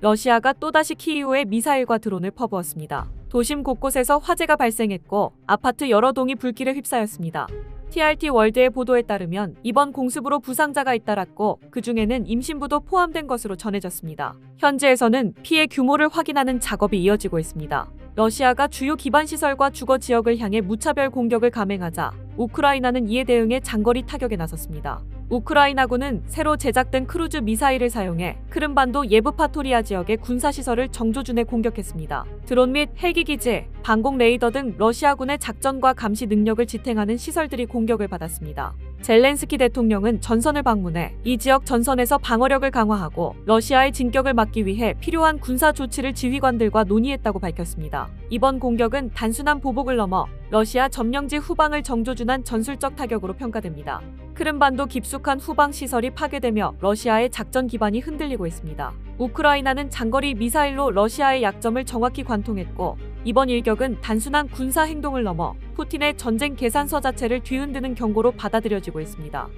러시아가 또다시 키이우에 미사일과 드론을 퍼부었습니다. 도심 곳곳에서 화재가 발생했고 아파트 여러 동이 불길에 휩싸였습니다. TRT 월드의 보도에 따르면 이번 공습으로 부상자가 잇따랐고 그 중에는 임신부도 포함된 것으로 전해졌습니다. 현지에서는 피해 규모를 확인하는 작업이 이어지고 있습니다. 러시아가 주요 기반 시설과 주거 지역을 향해 무차별 공격을 감행하자 우크라이나는 이에 대응해 장거리 타격에 나섰습니다. 우크라이나군은 새로 제작된 크루즈 미사일을 사용해 크림반도 예브파토리아 지역의 군사시설을 정조준에 공격했습니다. 드론 및 헬기 기지, 방공 레이더 등 러시아군의 작전과 감시 능력을 지탱하는 시설들이 공격을 받았습니다. 젤렌스키 대통령은 전선을 방문해 이 지역 전선에서 방어력을 강화하고 러시아의 진격을 막기 위해 필요한 군사 조치를 지휘관들과 논의했다고 밝혔습니다. 이번 공격은 단순한 보복을 넘어 러시아 점령지 후방을 정조준한 전술적 타격으로 평가됩니다. 크림반도 깊숙한 후방 시설이 파괴되며 러시아의 작전 기반이 흔들리고 있습니다. 우크라이나는 장거리 미사일로 러시아의 약점을 정확히 관통했고 이번 일격은 단순한 군사 행동을 넘어 푸틴의 전쟁 계산서 자체를 뒤흔드는 경고로 받아들여지고 있습니다.